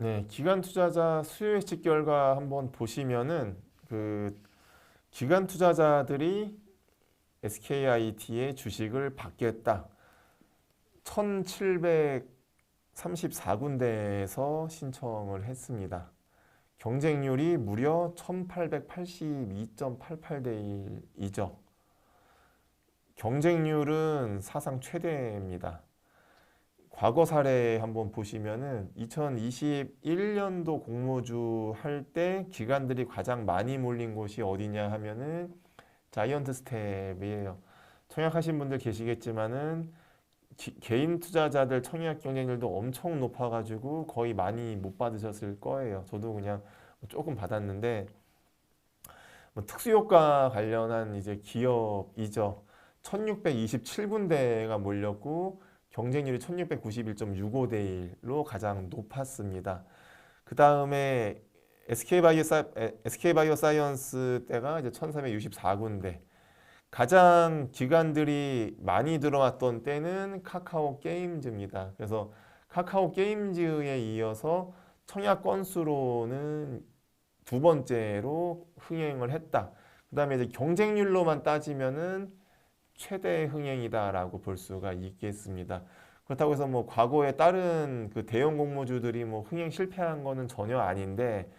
네, 기관 투자자 수요 예측 결과 한번 보시면은 그 기관 투자자들이 SKIT의 주식을 받겠다. 1734군데에서 신청을 했습니다. 경쟁률이 무려 1882.88대 1이죠. 경쟁률은 사상 최대입니다. 과거 사례 한번 보시면은 2021년도 공모주 할 때 기관들이 가장 많이 몰린 곳이 어디냐 하면은 자이언트 스텝이에요. 청약하신 분들 계시겠지만은 기- 개인 투자자들 청약 경쟁률도 엄청 높아가지고 거의 많이 못 받으셨을 거예요. 저도 그냥 조금 받았는데 뭐 특수효과 관련한 이제 기업이죠. 1627군데가 몰렸고 경쟁률이 1691.65대 1로 가장 높았습니다. 그 다음에 SK바이오 사이언스 때가 이제 1364군데 가장 기관들이 많이 들어왔던 때는 카카오 게임즈입니다. 그래서 카카오 게임즈에 이어서 청약 건수로는 두 번째로 흥행을 했다. 그 다음에 이제 경쟁률로만 따지면은 최대 흥행이다라고 볼 수가 있겠습니다. 그렇다고 해서 뭐 과거에 다른 그 대형 공모주들이 뭐 흥행 실패한 거는 전혀 아닌데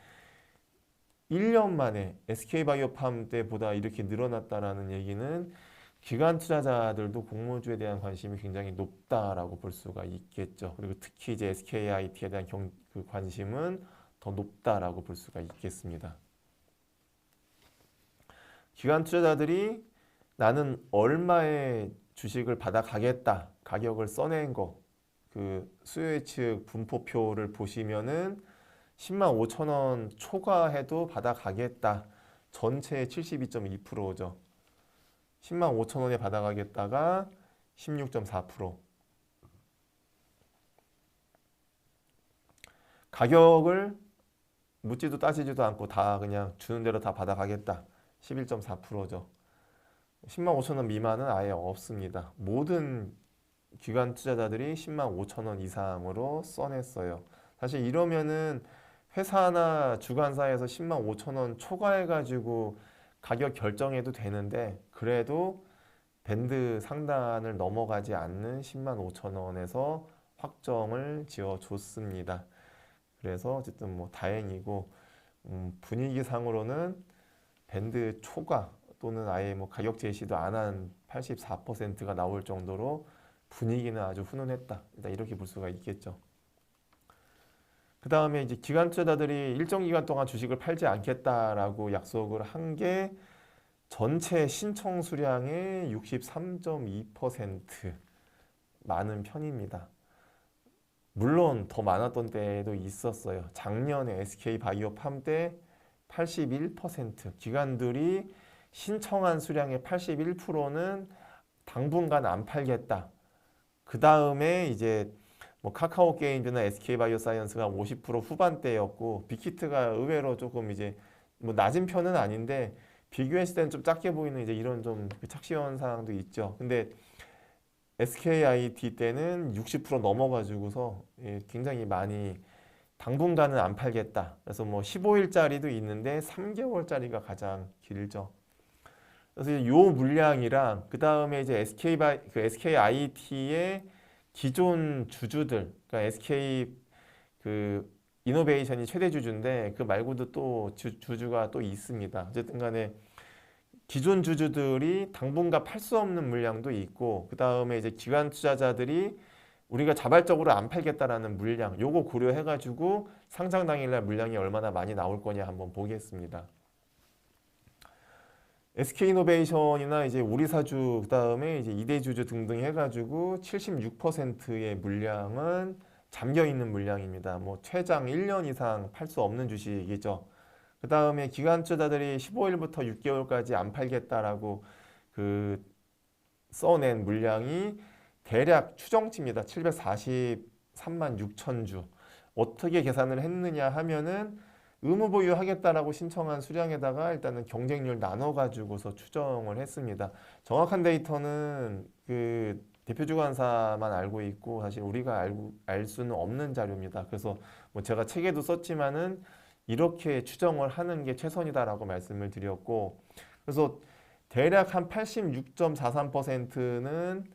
1년 만에 SK바이오팜 때보다 이렇게 늘어났다라는 얘기는 기관 투자자들도 공모주에 대한 관심이 굉장히 높다라고 볼 수가 있겠죠. 그리고 특히 이제 SKIT에 대한 경, 그 관심은 더 높다라고 볼 수가 있겠습니다. 기관 투자자들이 나는 얼마의 주식을 받아 가겠다 가격을 써낸 거 그 수요 예측 분포표를 보시면은 10만 5천 원 초과해도 받아 가겠다 전체의 72.2%죠. 10만 5천 원에 받아 가겠다가 16.4% 가격을 묻지도 따지지도 않고 다 그냥 주는 대로 다 받아 가겠다 11.4%죠. 10만 5천 원 미만은 아예 없습니다. 모든 기관 투자자들이 10만 5천 원 이상으로 써냈어요. 사실 이러면은 회사나 주관사에서 10만 5천 원 초과해가지고 가격 결정해도 되는데 그래도 밴드 상단을 넘어가지 않는 10만 5천 원에서 확정을 지어 줬습니다. 그래서 어쨌든 뭐 다행이고 음, 분위기상으로는 밴드 초과 또는 아예 뭐 가격 제시도 안 한 84%가 나올 정도로 분위기는 아주 훈훈했다. 일단 이렇게 볼 수가 있겠죠. 그 다음에 이제 기관 투자자들이 일정 기간 동안 주식을 팔지 않겠다라고 약속을 한 게 전체 신청 수량의 63.2% 많은 편입니다. 물론 더 많았던 때도 있었어요. 작년에 SK 바이오팜 때 81% 기관들이 신청한 수량의 81%는 당분간 안 팔겠다. 그 다음에 이제 뭐 카카오 게임즈나 SK 바이오사이언스가 50% 후반대였고 빅히트가 의외로 조금 이제 뭐 낮은 편은 아닌데 비교했을 때는 좀 작게 보이는 이제 이런 좀그 착시 현상도 있죠. 근데 SKIT 때는 60% 넘어가지고서 예, 굉장히 많이 당분간은 안 팔겠다. 그래서 뭐 15일짜리도 있는데 3개월짜리가 가장 길죠. 그래서 이제 요 물량이랑 그 다음에 이제 SK 바이 그 SKIT의 기존 주주들, 그러니까 SK 그 이노베이션이 최대 주주인데 그 말고도 또 주, 주주가 또 있습니다. 어쨌든 간에 기존 주주들이 당분간 팔 수 없는 물량도 있고 그 다음에 이제 기관 투자자들이 우리가 자발적으로 안 팔겠다라는 물량 요거 고려해 가지고 상장 당일날 물량이 얼마나 많이 나올 거냐 한번 보겠습니다. SK이노베이션이나 이제 우리사주 그다음에 이제 이대주주 등등 해가지고 76%의 물량은 잠겨 있는 물량입니다. 뭐 최장 1년 이상 팔 수 없는 주식이죠. 그 다음에 기관 투자자들이 15일부터 6개월까지 안 팔겠다라고 그 써낸 물량이 대략 추정치입니다. 743만 6천 주. 어떻게 계산을 했느냐 하면은 의무 보유하겠다라고 신청한 수량에다가 일단은 경쟁률 나눠 가지고서 추정을 했습니다. 정확한 데이터는 그 대표 주관사만 알고 있고 사실 우리가 알고 알 수는 없는 자료입니다. 그래서 뭐 제가 책에도 썼지만은 이렇게 추정을 하는 게 최선이다라고 말씀을 드렸고 그래서 대략 한 86.43%는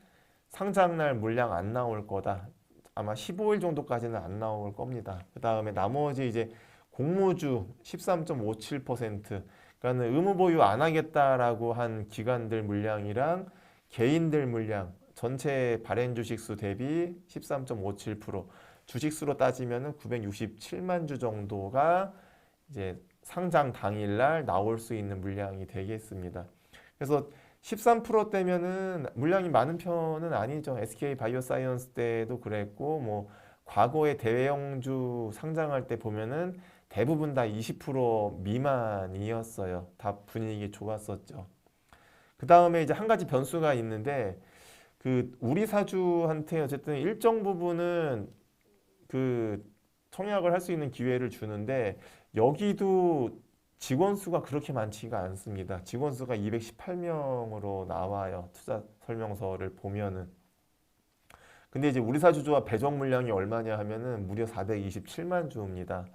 상장날 물량 안 나올 거다. 아마 15일 정도까지는 안 나올 겁니다. 그 다음에 나머지 이제 공모주 13.57%, 그러니까는 의무 보유 안 하겠다라고 한 기관들 물량이랑 개인들 물량 전체 발행 주식 수 대비 13.57%, 주식 수로 따지면은 967만 주 정도가 이제 상장 당일날 나올 수 있는 물량이 되겠습니다. 그래서 13%대면은 물량이 많은 편은 아니죠. SK 바이오사이언스 때도 그랬고 뭐 과거에 대형주 상장할 때 보면은 대부분 다 20% 미만이었어요. 다 분위기 좋았었죠. 그 다음에 이제 한 가지 변수가 있는데 그 우리 사주한테 어쨌든 일정 부분은 그 청약을 할 수 있는 기회를 주는데 여기도 직원 수가 그렇게 많지가 않습니다. 직원 수가 218명으로 나와요. 투자 설명서를 보면은. 근데 이제 우리 사주주와 배정 물량이 얼마냐 하면은 무려 427만 주입니다.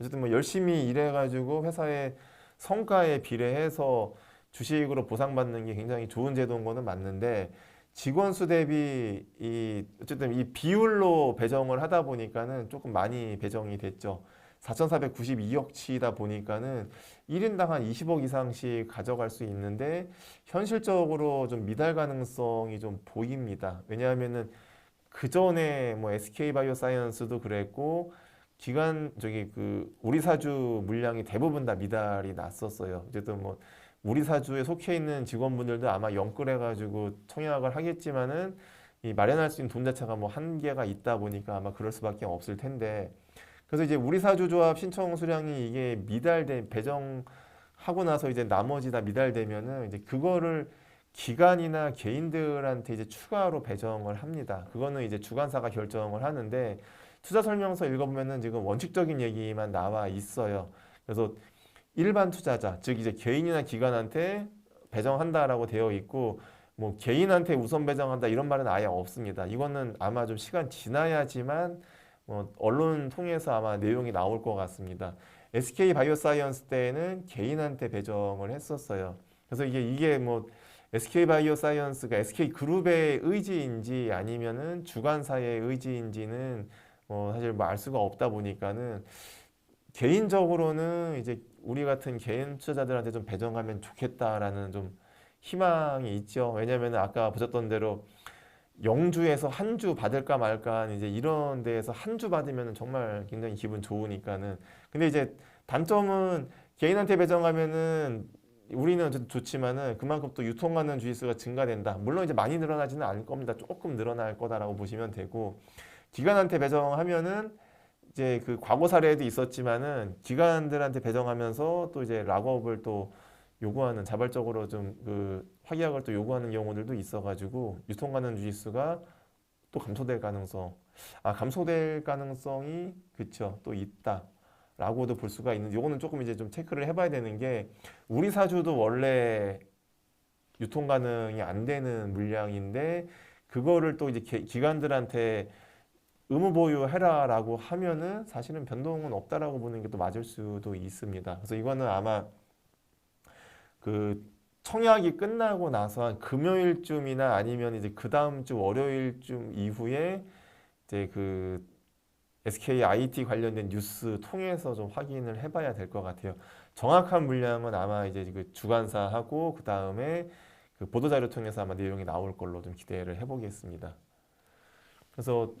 어쨌든 뭐 열심히 일해가지고 회사의 성과에 비례해서 주식으로 보상받는 게 굉장히 좋은 제도인 거는 맞는데 직원 수 대비 이 어쨌든 이 비율로 배정을 하다 보니까는 조금 많이 배정이 됐죠. 4,492억치다 보니까는 1인당 한 20억 이상씩 가져갈 수 있는데 현실적으로 좀 미달 가능성이 좀 보입니다. 왜냐하면은 그 전에 뭐 SK 바이오사이언스도 그랬고 기간 저기 그 우리 사주 물량이 대부분 다 미달이 났었어요. 어쨌든 뭐 우리 사주에 속해 있는 직원분들도 아마 영끌해 가지고 청약을 하겠지만은 이 마련할 수 있는 돈 자체가 뭐 한계가 있다 보니까 아마 그럴 수밖에 없을 텐데 그래서 이제 우리 사주 조합 신청 수량이 이게 미달된 배정 하고 나서 이제 나머지 다 미달되면은 이제 그거를 기관이나 개인들한테 이제 추가로 배정을 합니다. 그거는 이제 주관사가 결정을 하는데 투자 설명서 읽어보면은 지금 원칙적인 얘기만 나와 있어요. 그래서 일반 투자자, 즉 이제 개인이나 기관한테 배정한다라고 되어 있고 뭐 개인한테 우선 배정한다 이런 말은 아예 없습니다. 이거는 아마 좀 시간 지나야지만 뭐 언론 통해서 아마 내용이 나올 것 같습니다. SK 바이오사이언스 때는 개인한테 배정을 했었어요. 그래서 이게 이게 뭐 SK 바이오사이언스가 SK 그룹의 의지인지 아니면은 주관사의 의지인지는 뭐 사실 뭐알 수가 없다 보니까는 개인적으로는 이제 우리 같은 개인 투자자들한테 좀 배정하면 좋겠다라는 좀 희망이 있죠. 왜냐하면 아까 보셨던 대로 영주에서 한 주 받을까 말까 이제 이런 데에서 한 주 받으면 정말 굉장히 기분 좋으니까는 근데 이제 단점은 개인한테 배정하면은 우리는 좋지만은 그만큼 또 유통하는 주식수가 증가된다. 물론 이제 많이 늘어나지는 않을 겁니다. 조금 늘어날 거다라고 보시면 되고 기관한테 배정하면은 이제 그 과거 사례도 있었지만은 기관들한테 배정하면서 또 이제 락업을 또 요구하는 자발적으로 좀 그 확약을 또 요구하는 경우들도 있어가지고 유통 가능 주짓수가 또 감소될 가능성, 아 감소될 가능성이 그쵸. 또 있다 라고도 볼 수가 있는데 요거는 조금 이제 좀 체크를 해봐야 되는 게 우리 사주도 원래 유통 가능이 안 되는 물량인데 그거를 또 이제 기- 기관들한테 의무 보유해라라고 하면은 사실은 변동은 없다라고 보는 게 또 맞을 수도 있습니다. 그래서 이거는 아마 그 청약이 끝나고 나서 한 금요일쯤이나 아니면 이제 그 다음 주 월요일쯤 이후에 이제 그 SK IT 관련된 뉴스 통해서 좀 확인을 해봐야 될 것 같아요. 정확한 물량은 아마 이제 그 주관사하고 그 다음에 그 보도자료 통해서 아마 내용이 나올 걸로 좀 기대를 해보겠습니다. 그래서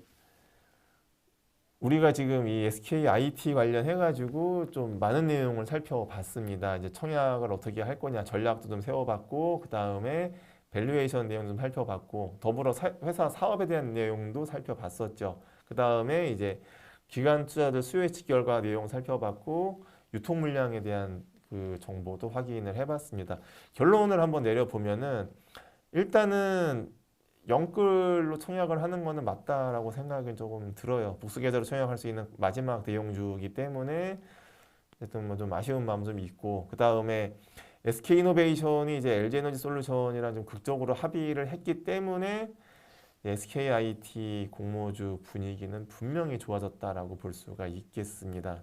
우리가 지금 이 SK IT 관련해가지고 좀 많은 내용을 살펴봤습니다. 이제 청약을 어떻게 할 거냐 전략도 좀 세워봤고 그 다음에 밸류에이션 내용 좀 살펴봤고 더불어 사- 회사 사업에 대한 내용도 살펴봤었죠. 그 다음에 이제 기관 투자들 수요 예측 결과 내용 살펴봤고 유통 물량에 대한 그 정보도 확인을 해봤습니다. 결론을 한번 내려보면은 일단은 영끌로 청약을 하는 거는 맞다라고 생각이 조금 들어요. 복수 계좌로 청약할 수 있는 마지막 대형주이기 때문에 어쨌든 뭐 좀 아쉬운 마음 좀 있고 그 다음에 SK 이노베이션이 이제 LG 에너지 솔루션이랑 좀 극적으로 합의를 했기 때문에 SKIT 공모주 분위기는 분명히 좋아졌다라고 볼 수가 있겠습니다.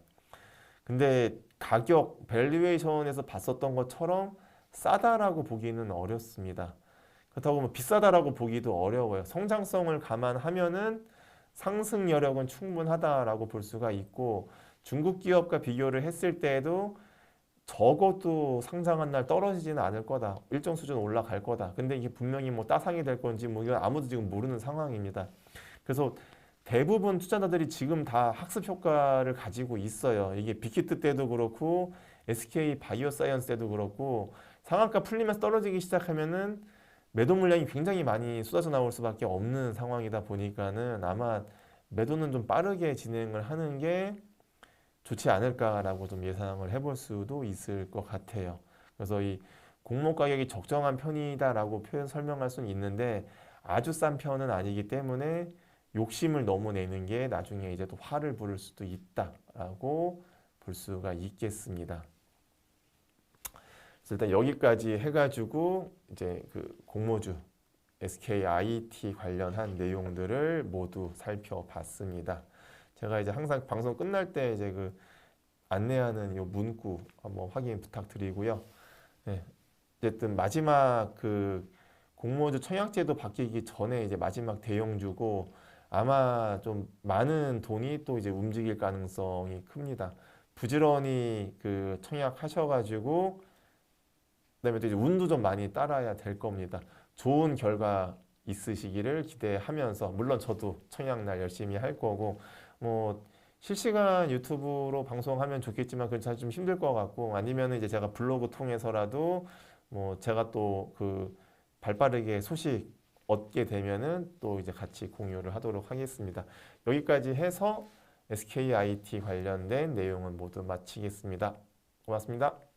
근데 가격 밸류에이션에서 봤었던 것처럼 싸다라고 보기는 어렵습니다. 그렇다고 뭐 비싸다라고 보기도 어려워요. 성장성을 감안하면은 상승 여력은 충분하다라고 볼 수가 있고 중국 기업과 비교를 했을 때에도 적어도 상장한 날 떨어지지는 않을 거다. 일정 수준 올라갈 거다. 근데 이게 분명히 뭐 따상이 될 건지 뭐 이건 아무도 지금 모르는 상황입니다. 그래서 대부분 투자자들이 지금 다 학습 효과를 가지고 있어요. 이게 빅히트 때도 그렇고 SK 바이오사이언스 때도 그렇고 상한가 풀리면서 떨어지기 시작하면은 매도 물량이 굉장히 많이 쏟아져 나올 수밖에 없는 상황이다 보니까는 아마 매도는 좀 빠르게 진행을 하는 게 좋지 않을까라고 좀 예상을 해볼 수도 있을 것 같아요. 그래서 이 공모 가격이 적정한 편이다라고 표현 설명할 수는 있는데 아주 싼 편은 아니기 때문에 욕심을 너무 내는 게 나중에 이제 또 화를 부를 수도 있다라고 볼 수가 있겠습니다. 일단 여기까지 해가지고 이제 그 공모주 SKIT 관련한 내용들을 모두 살펴봤습니다. 제가 이제 항상 방송 끝날 때 이제 그 안내하는 요 문구 한번 확인 부탁드리고요. 네. 어쨌든 마지막 그 공모주 청약제도 바뀌기 전에 이제 마지막 대형주고 아마 좀 많은 돈이 또 이제 움직일 가능성이 큽니다. 부지런히 그 청약하셔가지고 그다음에 또 이제 운도 좀 많이 따라야 될 겁니다. 좋은 결과 있으시기를 기대하면서 물론 저도 청약날 열심히 할 거고 뭐 실시간 유튜브로 방송하면 좋겠지만 그건 사실 좀 힘들 것 같고 아니면 이제 제가 블로그 통해서라도 뭐 제가 또 그 발빠르게 소식 얻게 되면은 또 이제 같이 공유를 하도록 하겠습니다. 여기까지 해서 SKIT 관련된 내용은 모두 마치겠습니다. 고맙습니다.